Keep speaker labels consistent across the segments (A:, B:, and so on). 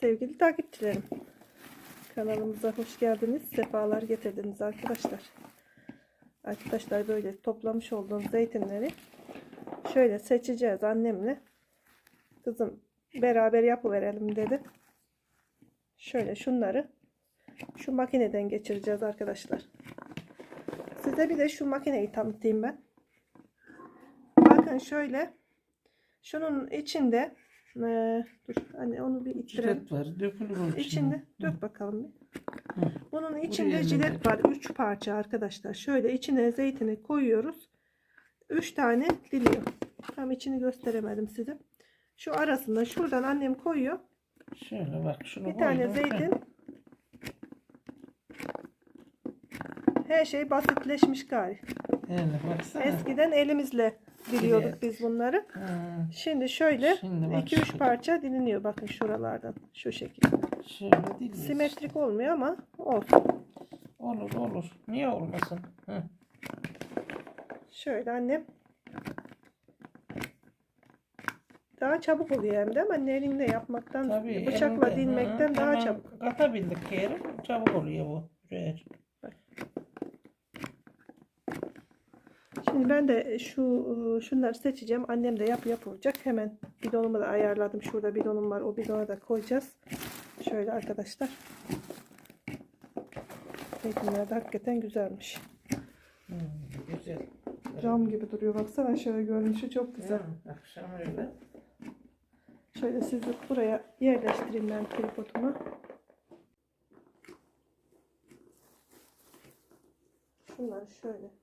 A: Sevgili takipçilerim. Kanalımıza hoş geldiniz. Sefalar getirdiniz arkadaşlar. Arkadaşlar böyle toplamış olduğum zeytinleri şöyle seçeceğiz annemle. Kızım beraber yapıverelim dedi. Şöyle şunları şu makineden geçireceğiz arkadaşlar. Size bir de şu makineyi tanıtayım ben. Bakın şöyle şunun içinde eee, dur anne onu bir ittirelim.
B: Jilet var. Dökülür.
A: İçinde dök bakalım bir.
B: Hı.
A: Bunun içinde
B: yerine
A: cilet var. 3 parça arkadaşlar. Şöyle içine zeytini koyuyoruz. 3 tane diliyor. Tam içini gösteremedim size. Şu arasında şuradan annem koyuyor.
B: Şöyle bak şunu
A: Bir tane zeytin. Her şey basitleşmiş gari.
B: Yani baksana.
A: Eskiden elimizle diliyorduk
B: Evet.
A: biz bunları.
B: Ha,
A: Şimdi şöyle
B: Şimdi bak
A: 2-3
B: şöyle.
A: parça diliniyor bakın şuralardan. Şu şekilde.
B: Şöyle?
A: Simetrik olmuyor ama olsun.
B: Olur olur. Niye olmasın? Hı.
A: Şöyle annem. Daha çabuk oluyor hem de ama elinde yapmaktan,
B: Tabii.
A: bıçakla
B: elinde,
A: dilmekten
B: hı,
A: daha çabuk.
B: Katabildik yeri. Çabuk oluyor bu. Sürer.
A: Şimdi ben de şu ıı, şunları seçeceğim. Annem de yap yap olacak. Hemen bidonumu da ayarladım. Şurada bidonum var. O bidona da koyacağız. Şöyle arkadaşlar. Zeytinler de hakikaten güzelmiş.
B: Hı, güzel.
A: Cam gibi duruyor. Baksana şöyle görünüşü çok güzel.
B: Akşam öyle.
A: Şöyle sizi buraya yerleştireyim ben tripoduma. Şunları şöyle.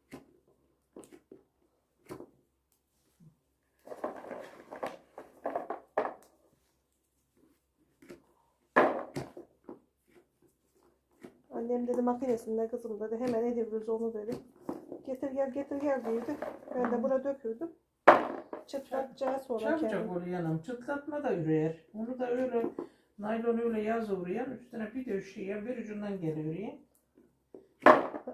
A: Annem dedi makinesinde kızım dedi hemen ediyoruz onu dedi. Getir gel getir gel dedi. Ben de buna dökürdüm. Çıtlatacağı sonra
B: Çabucak
A: kendim.
B: yanım. Çıtlatma da ürer. Onu da öyle naylon öyle yaz uğrayan üstüne bir döşeyen bir ucundan geliyor ya.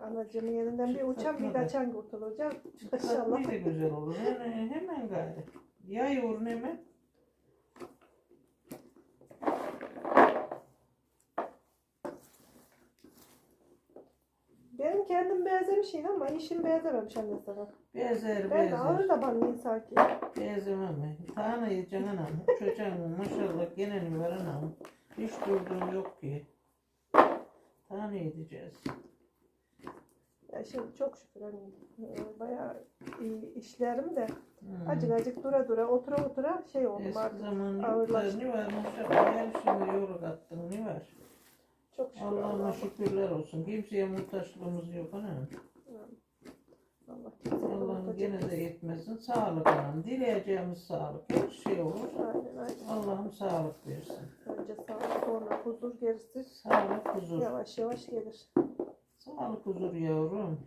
A: Anacığımın yerinden bir uçan bir kaçan kurtulacak. İnşallah.
B: Çıtlatmayı da güzel olur. Hemen, hemen gayrı. Yay yoğurun hemen.
A: Benim kendim benzemişim ama işim benzememiş anne sana.
B: Bezer
A: Ben de ağır
B: bezer.
A: da banlıyım sanki.
B: Benzemem mi? Tane cananam. Çocuğum maşallah gene var anam. Hiç durduğum yok ki. Tane edeceğiz.
A: Ya şimdi çok şükür hani e, bayağı iyi işlerim de
B: Hmm.
A: acık acık dura dura otura otura şey oldum
B: Eski
A: artık.
B: zaman
A: ağırlaştı.
B: yurtlar ne var maşallah her şimdi yoğurt attın ne var? Allah'ıma şükürler olsun. Kimseye muhtaçlığımız yok anam.
A: Allah
B: Allah'ım gene de
A: etmesin.
B: yetmesin. Sağlık anam. Dileyeceğimiz sağlık. Her şey olur.
A: Aynen aynen.
B: Allah'ım sağlık versin.
A: Önce sağlık sonra huzur gerisi
B: Sağlık huzur.
A: yavaş yavaş gelir.
B: Sağlık huzur yavrum.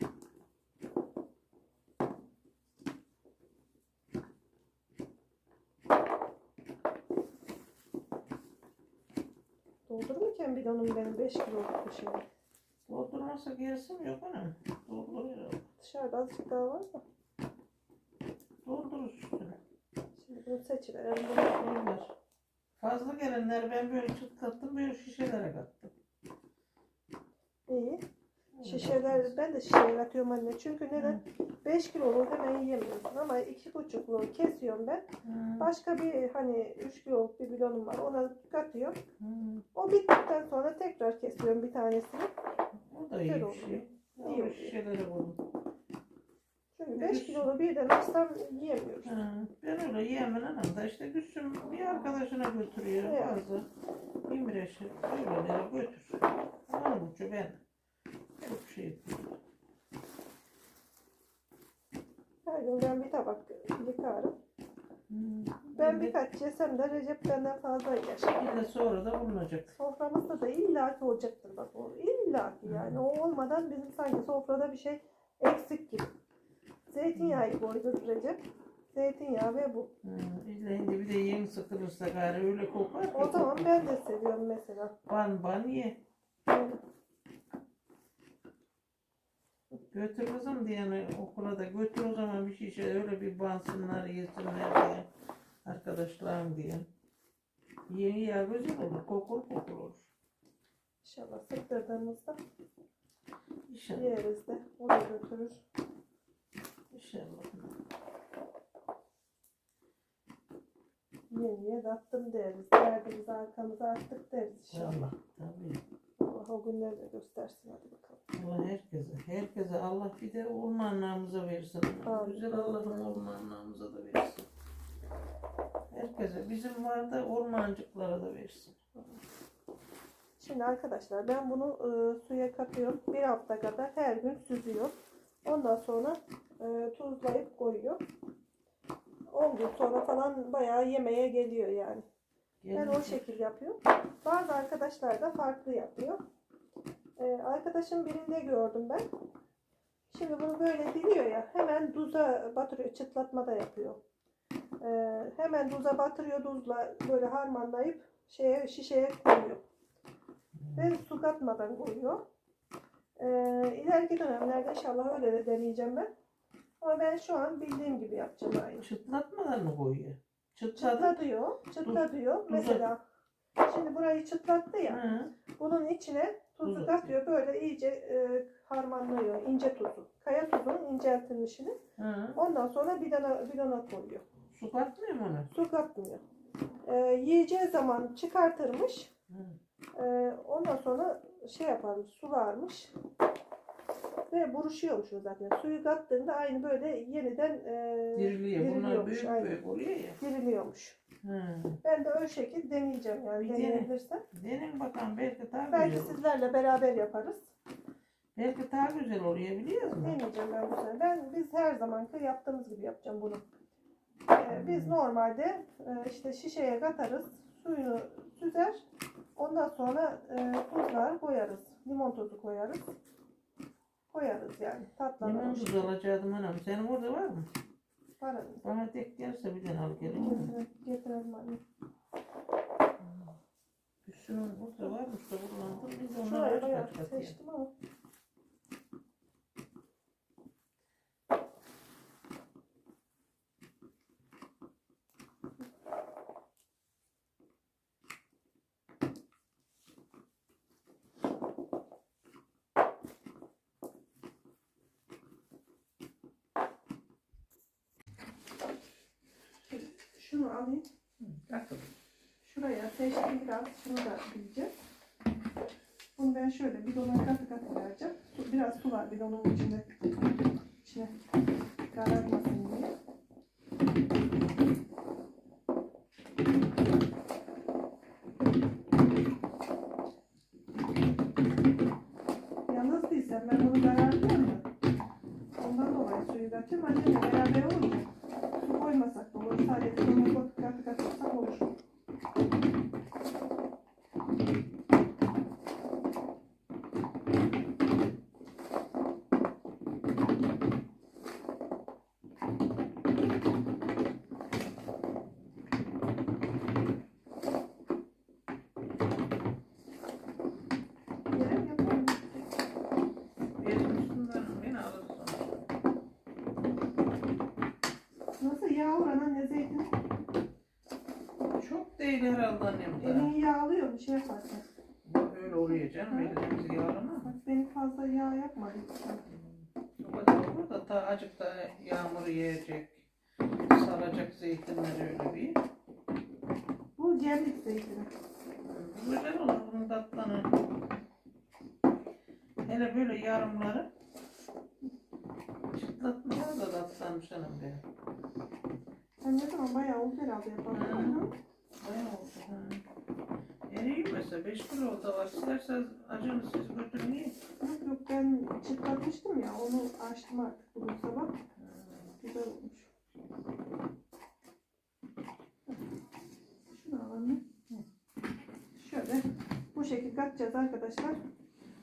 A: Doldururken bidonum benim 5 kiloluk bir şey.
B: Doldurmasa gelsin yok anam. Dolduruyor.
A: Dışarıda azıcık daha var da.
B: Doldurur üstüne.
A: Şimdi bunu seçiverelim. Bunu
B: Onlar. Fazla gelenler ben böyle çıtlattım böyle şişelere kattım.
A: İyi. Şişeler ben de şişeye atıyorum anne. Çünkü neden? 5 kiloluk hemen yiyemiyorsun ama 2,5 kilo kesiyorum ben.
B: Hı,
A: Başka bir hani 3 kiloluk bir bidonum var. Ona katıyorum.
B: hı.
A: O bittikten sonra tekrar kesiyorum bir tanesini.
B: O da iyi
A: Güzel
B: bir
A: oluyor.
B: şey.
A: İyi oluyor.
B: şişelere koydum.
A: Çünkü 5 kilolu birden atsam yiyemiyoruz.
B: Ha, Ben öyle yiyemem anam da işte Gülsüm bir arkadaşına götürüyor
A: Evet.
B: bazı İmreş'i öylelere götür. Onun ucu ben. Çok şey.
A: Her gün ben bir tabak yıkarım.
B: Hmm.
A: Ben birkaç yesem de Recep benden fazla yer.
B: Bir de sonra da bulunacak.
A: Soframızda da illaki olacaktır bak o. illaki yani. O olmadan bizim sanki sofrada bir şey eksik gibi. Zeytinyağı koyduk Recep. Zeytinyağı ve bu.
B: Hmm. Bir de yeni sıkılırsa gari öyle kokar.
A: O zaman ben de seviyorum mesela.
B: Ban ban ye.
A: Yani
B: Götür kızım diyene okula da götür o zaman bir şişe öyle bir bansınlar yesinler diye. Arkadaşlarım diye. Yeni yağ güzel olur. Kokul kokul olur.
A: İnşallah sıktırdığımızda
B: İnşallah.
A: yeriz de. O da götürür.
B: İnşallah.
A: Yeniye tattım deriz. Derdimizi arkamıza attık deriz inşallah.
B: İnşallah. Tabii.
A: Allah o günleri de göstersin hadi bakalım.
B: Allah herkese, herkese Allah bir de ormanlarımıza versin.
A: Amin.
B: Güzel Allah'ın ormanlarımıza da versin. Herkese, bizim var da ormancıklara da versin.
A: Şimdi arkadaşlar ben bunu e, suya katıyorum. Bir hafta kadar her gün süzüyor. Ondan sonra e, tuzlayıp koyuyor. 10 gün sonra falan bayağı yemeğe geliyor yani. Ben o şekil yapıyorum. Bazı arkadaşlar da farklı yapıyor. Ee, arkadaşım birinde gördüm ben. Şimdi bunu böyle diliyor ya hemen tuza batırıyor. Çıtlatma da yapıyor. Ee, hemen tuza batırıyor tuzla böyle harmanlayıp şeye şişeye koyuyor. Ve su katmadan koyuyor. Ee, ileriki dönemlerde inşallah öyle de deneyeceğim ben. Ama ben şu an bildiğim gibi yapacağım aynı.
B: Çıtlatmadan mı koyuyor? Çıtladı.
A: Çıtlatıyor, çıtlatıyor. Mesela şimdi burayı çıtlattı ya.
B: Hı.
A: Bunun içine tuzu
B: Tuz
A: katıyor. Böyle iyice e, harmanlıyor. ince tuzu. Kaya tuzunun inceltilmişini.
B: Hı.
A: Ondan sonra bidona, bidona koyuyor.
B: Su katmıyor mu ona?
A: Su katmıyor. E, yiyeceği zaman çıkartırmış.
B: Hı.
A: E, ondan sonra şey yaparmış, sularmış. Ve buruşuyormuş o zaten. Suyu kattığında aynı böyle yeniden e,
B: Diriliyor. Bunlar
A: diriliyormuş,
B: büyük büyük oluyor ya.
A: diriliyormuş.
B: Hı.
A: Ben de öyle şekil deneyeceğim yani
B: Bir dene.
A: deneyebilirsem.
B: Deneyin bakalım belki daha
A: Belki
B: güzel olur.
A: sizlerle beraber yaparız.
B: Belki daha güzel oluyor biliyor musun?
A: Deneyeceğim ben bu sene. Ben biz her zamanki yaptığımız gibi yapacağım bunu. Ee, biz normalde e, işte şişeye katarız, suyunu süzer. Ondan sonra e, tuzlar koyarız. Limon tozu koyarız. Koyarız yani.
B: Limon
A: Tatlandırmış.
B: tuzu alacaktım anam. Senin orada var mı?
A: Elimizde.
B: Bana tek gelirse bir tane al gelin.
A: Getirelim, getirelim anne.
B: Üstünün burada varmış da kullandım. Biz onları
A: Şuraya
B: aç
A: bayağı seçtim ama. Şunu alayım.
B: Bakın.
A: Şuraya seçtim biraz. Şunu da bileceğim. Bunu ben şöyle bidona katı katı vereceğim. Biraz su var bidonun içinde. İçine kararmasın diye. Yalnız değilsem ben bunu karartıyorum da. Ondan dolayı suyu katıyorum. Annemle beraber olunca su koymasak da olur. Sadece bidona katı katı katırsak olur. Yerim yapalım.
B: Benim üstümden beni alır sonra.
A: Nasıl yağ oranı ne zeytin?
B: Çok değil herhalde annem de.
A: Elini yağlıyor mu şey yaparsan.
B: Öyle oluyor canım. Elimiz yağlama.
A: Bak benim fazla yağ yapmadı.
B: O kadar olur da ta acık da yağmur yiyecek. Saracak zeytinler öyle bir.
A: Bu cemlik zeytini.
B: Güzel olur bunun tatlanı. Hele böyle yarımları çıtlatmaya da tatlanmış hanım benim.
A: Ben ne zaman bayağı oldu herhalde yapalım.
B: Hı. Mesela 5 kilo da var. İsterseniz acını siz götürün yiyin.
A: Yok yok ben çıtlatmıştım ya onu açtım artık bugün sabah. Güzel olmuş. Şunu alalım. Şöyle bu şekilde katacağız arkadaşlar.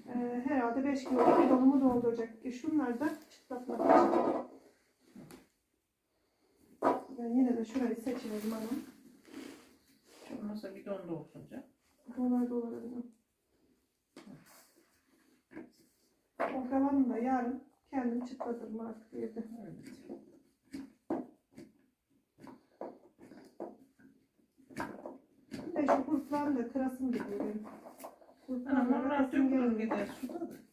A: Ee, herhalde 5 kilo bidonumu dolduracak. E, şunlar da çıtlatmak için. Ben yine de şurayı seçelim hanım.
B: Şu masa bidonda olsun canım.
A: Dolar dolar ödemem. O kalanını da yarın kendim çıtlatırım artık evde.
B: Evet.
A: Bir de şu kurtlarını da kırasım geliyor benim. Kurtlarını
B: dökülür
A: geliyor.
B: gider suda da.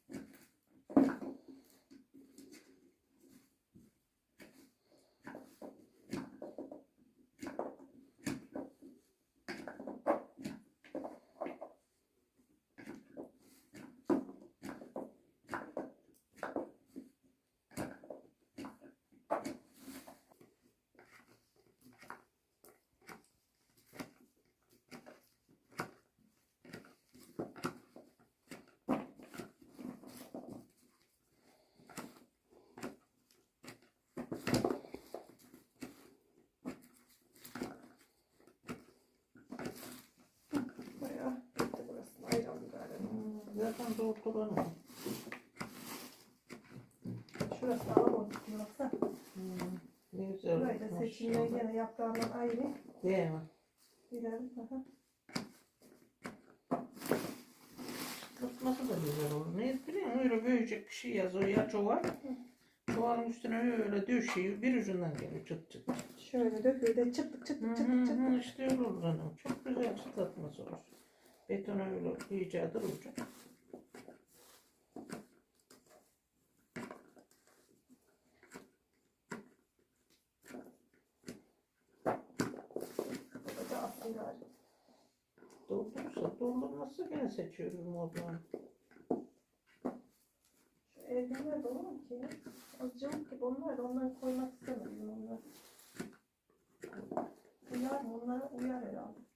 B: Zaten dolduran o.
A: Şurası daha boş. Burası.
B: Hmm, Ne güzel.
A: Burayı da seçimler gene yaprağından ayrı.
B: Değil mi?
A: Birer. Aha.
B: Tutması da güzel olur. Ne bileyim öyle büyüyecek bir şey yazıyor ya çuval. Çuvalın üstüne öyle düşüyor. Bir ucundan geliyor çıt çıt.
A: Şöyle döküyor da
B: hı
A: çıttık çıttık.
B: hı, işte olur hanım. Çok güzel çıtlatması olur. Beton öyle iyice duracak.
A: Bu da aslında galiba.
B: Doldurursa seçiyoruz modlarını.
A: Şu olur mu ki? Az cıvık gibi onlar onları koymak istemedim onlar. Uyar mı? Onlara uyar herhalde.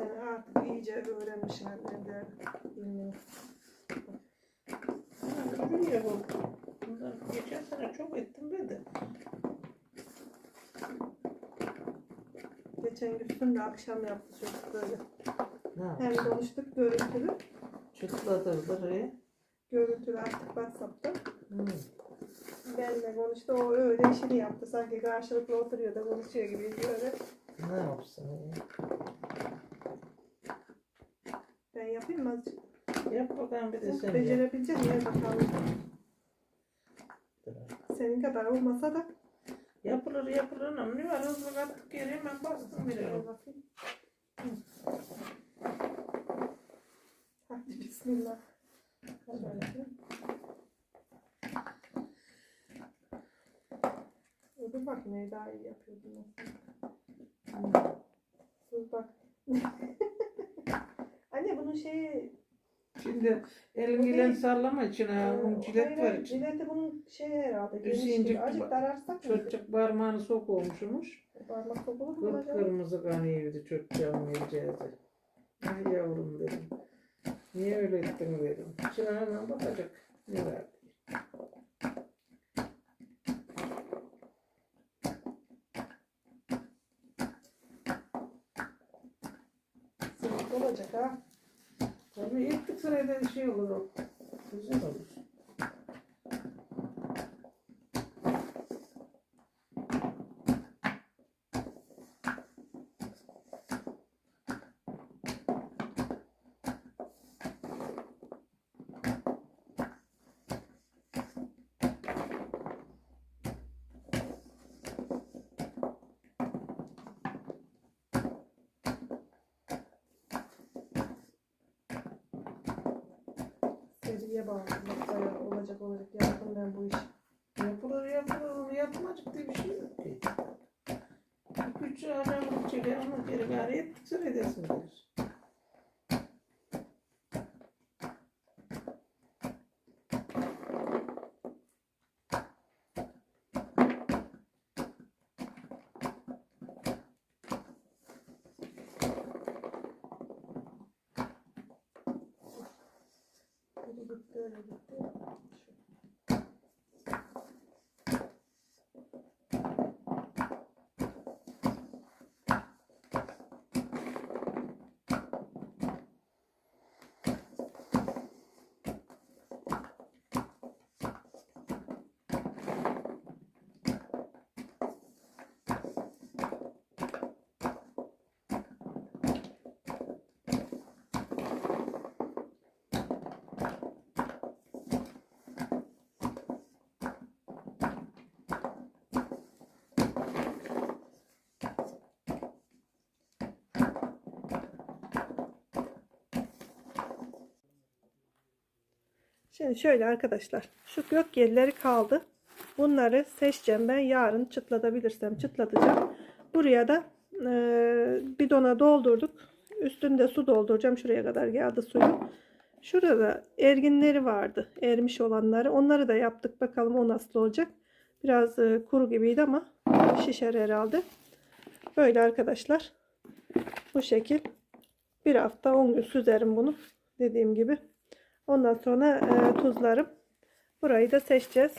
A: Sen artık iyice öğrenmişsin annemden. Bilmiyorum.
B: Ha, Yürüyor bu. Bundan geçen sene çok ettim ben de.
A: Geçen gün de akşam yaptı çocuk böyle.
B: Ne
A: Hem konuştuk görüntülü.
B: Çıtlatırdır. he.
A: Görüntülü attık WhatsApp'ta.
B: Hı.
A: Benimle konuştu. O öyle işini yaptı. Sanki karşılıklı oturuyor da konuşuyor gibi böyle.
B: Ne yapsın? he?
A: Ben yapayım mı azıcık?
B: Yap bakalım bir de sen.
A: Becerebilecek miyim bakalım. Senin kadar olmasa da.
B: Yapılır yapılır ama ne var hızlı kattık geri hemen bastım.
A: Hı. Hadi bismillah. Hadi bakayım. Dur bak neyi daha iyi yapıyordum. aslında. Dur bak. Anne bunun şeyi
B: Şimdi elin ile sallama içine.
A: Ee,
B: Bunun cilet var içinde.
A: Cileti bunun şey herhalde. Geniş gibi. Azıcık dararsak mı?
B: Çocuk parmağını sok olmuşmuş.
A: Parmak sokulur mu acaba?
B: Kıpkırmızı kanıyordu çocuğun vereceğiz. Ay yavrum dedim. Niye öyle ettin dedim. İçine hemen bakacak. Ne var?
A: Sıvı olacak ha.
B: Tabii ettik sırayla şey olur o. Güzel olur.
A: Seriye bağlı. Bak olacak olacak. Yaptım ben bu işi.
B: Yapılır yapılır yapmacık diye bir şey yok ki. İki üç adamı çeker ama geri gari ettik sırayla desin gelir.
A: Biri gitti öyle gitti. Şu. Şimdi şöyle arkadaşlar. Şu gök yerleri kaldı. Bunları seçeceğim. Ben yarın çıtlatabilirsem çıtlatacağım. Buraya da e, bidona doldurduk. Üstünde su dolduracağım. Şuraya kadar geldi suyu. Şurada erginleri vardı. Ermiş olanları. Onları da yaptık. Bakalım o nasıl olacak. Biraz e, kuru gibiydi ama şişer herhalde. Böyle arkadaşlar. Bu şekil. Bir hafta 10 gün süzerim bunu. Dediğim gibi. Ondan sonra e, tuzlarım. Burayı da seçeceğiz.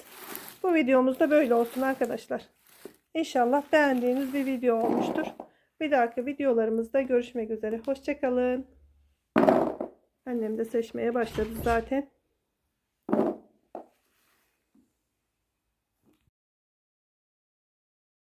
A: Bu videomuz da böyle olsun arkadaşlar. İnşallah beğendiğiniz bir video olmuştur. Bir dahaki videolarımızda görüşmek üzere. Hoşçakalın. Annem de seçmeye başladı zaten.